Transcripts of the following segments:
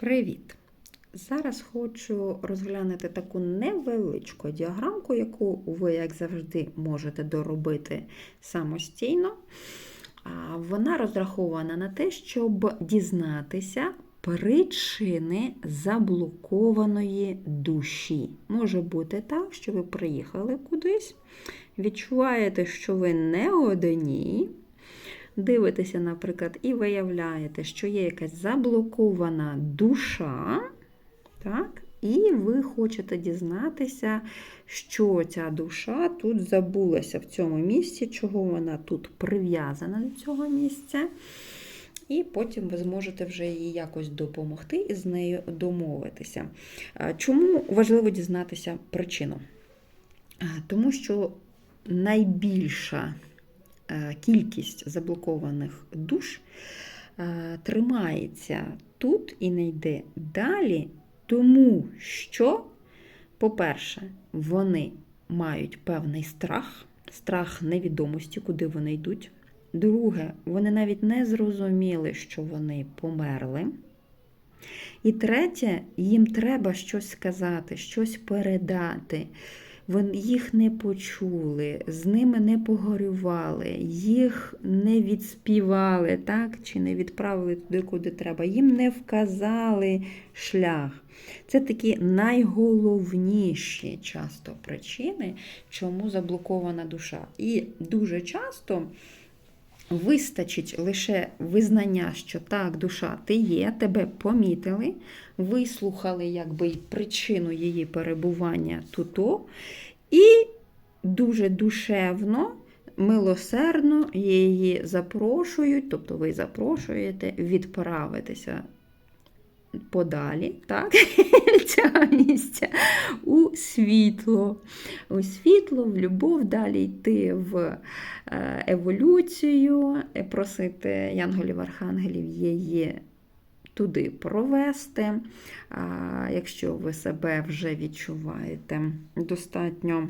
Привіт! Зараз хочу розглянути таку невеличку діаграмку, яку ви, як завжди, можете доробити самостійно. Вона розрахована на те, щоб дізнатися причини заблокованої душі. Може бути так, що ви приїхали кудись, відчуваєте, що ви не одні. Дивитеся, наприклад, і виявляєте, що є якась заблокована душа, так? і ви хочете дізнатися, що ця душа тут забулася в цьому місці, чого вона тут прив'язана до цього місця. І потім ви зможете вже їй якось допомогти і з нею домовитися. Чому важливо дізнатися причину? Тому що найбільша кількість заблокованих душ тримається тут і не йде далі, тому що, по-перше, вони мають певний страх, страх невідомості, куди вони йдуть. Друге, вони навіть не зрозуміли, що вони померли. І третє, їм треба щось сказати, щось передати. Вони їх не почули, з ними не погорювали, їх не відспівали, так, чи не відправили туди, куди треба. Їм не вказали шлях. Це такі найголовніші часто причини, чому заблокована душа. І дуже часто. Вистачить лише визнання, що так, душа, ти є, тебе помітили, вислухали якби причину її перебування туто, і дуже душевно, милосердно її запрошують, тобто ви запрошуєте відправитися подалі, так, цього місця світло. У світло, в любов, далі йти в еволюцію, просити янголів-архангелів її туди провести. Якщо ви себе вже відчуваєте достатньо.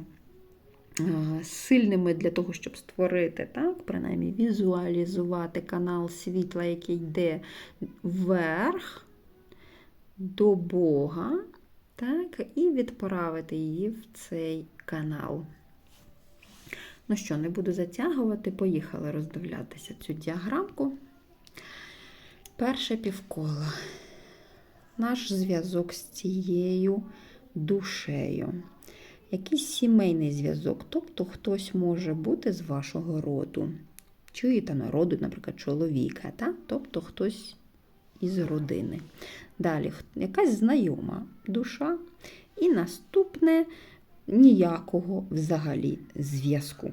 Сильними для того, щоб створити, так, принаймні візуалізувати канал світла, який йде вверх, до Бога, так, і відправити її в цей канал. Ну що, не буду затягувати, поїхали роздивлятися цю діаграмку. Перше півколо. Наш зв'язок з цією душею. Якийсь сімейний зв'язок, тобто хтось може бути з вашого роду. Чуєте народу, наприклад, чоловіка, так? тобто хтось із родини. Далі якась знайома душа. І наступне ніякого взагалі зв'язку.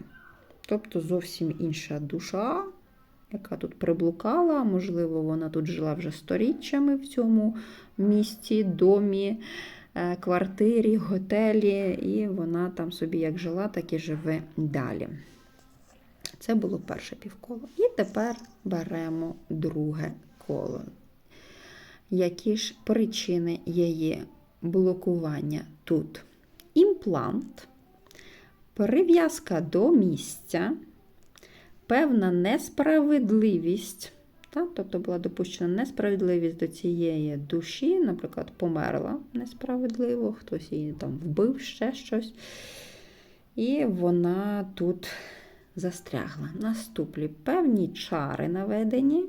Тобто зовсім інша душа, яка тут приблукала, можливо, вона тут жила вже сторіччями в цьому місті, домі, е, квартирі, готелі, і вона там собі як жила, так і живе далі. Це було перше півколо. І тепер беремо друге коло які ж причини її блокування тут. Імплант, прив'язка до місця, певна несправедливість. Так? Тобто була допущена несправедливість до цієї душі, наприклад, померла несправедливо, хтось її там вбив ще щось. І вона тут застрягла. Наступлі певні чари наведені.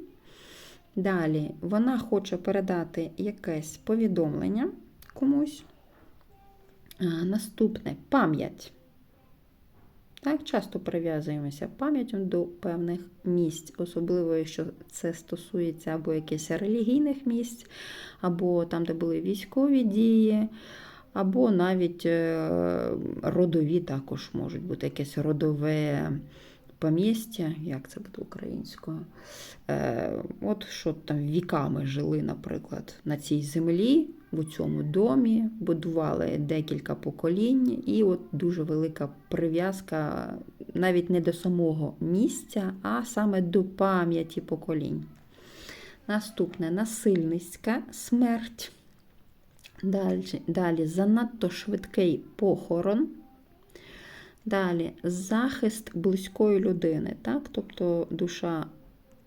Далі вона хоче передати якесь повідомлення комусь. Наступне пам'ять. Так, Часто прив'язуємося пам'яттю до певних місць, особливо, якщо це стосується або якихось релігійних місць, або там, де були військові дії, або навіть е, родові також можуть бути якесь родове помістя, як це буде українською. Е, От що там віками жили, наприклад, на цій землі, в цьому домі, будували декілька поколінь, і от дуже велика прив'язка навіть не до самого місця, а саме до пам'яті поколінь. Наступне насильницька смерть. Далі, Далі занадто швидкий похорон. Далі захист близької людини. Так? Тобто душа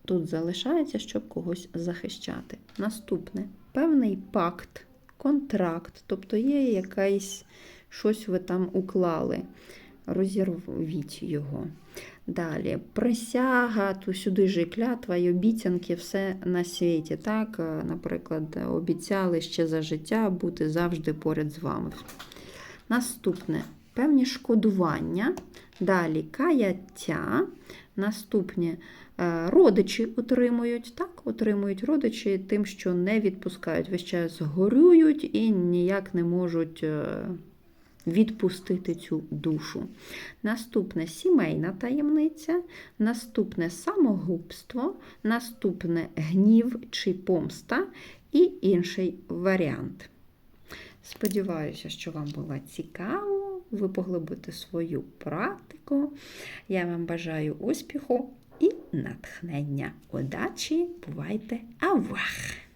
тут залишається, щоб когось захищати. Наступне певний пакт, контракт, тобто є якась щось ви там уклали. Розірвіть його. Далі, присяга, то сюди ж і клятва, і обіцянки, все на світі. Так, Е, наприклад, обіцяли ще за життя бути завжди поряд з вами. Наступне певні шкодування. Далі каяття. Наступні е, родичі отримують, так, отримують родичі тим, що не відпускають, весь час горюють і ніяк не можуть е, відпустити цю душу. Наступне сімейна таємниця, наступне самогубство, наступне гнів чи помста і інший варіант. Сподіваюся, що вам було цікаво, ви поглибите свою практику. Я вам бажаю успіху і натхнення. Удачі! Бувайте! Авах!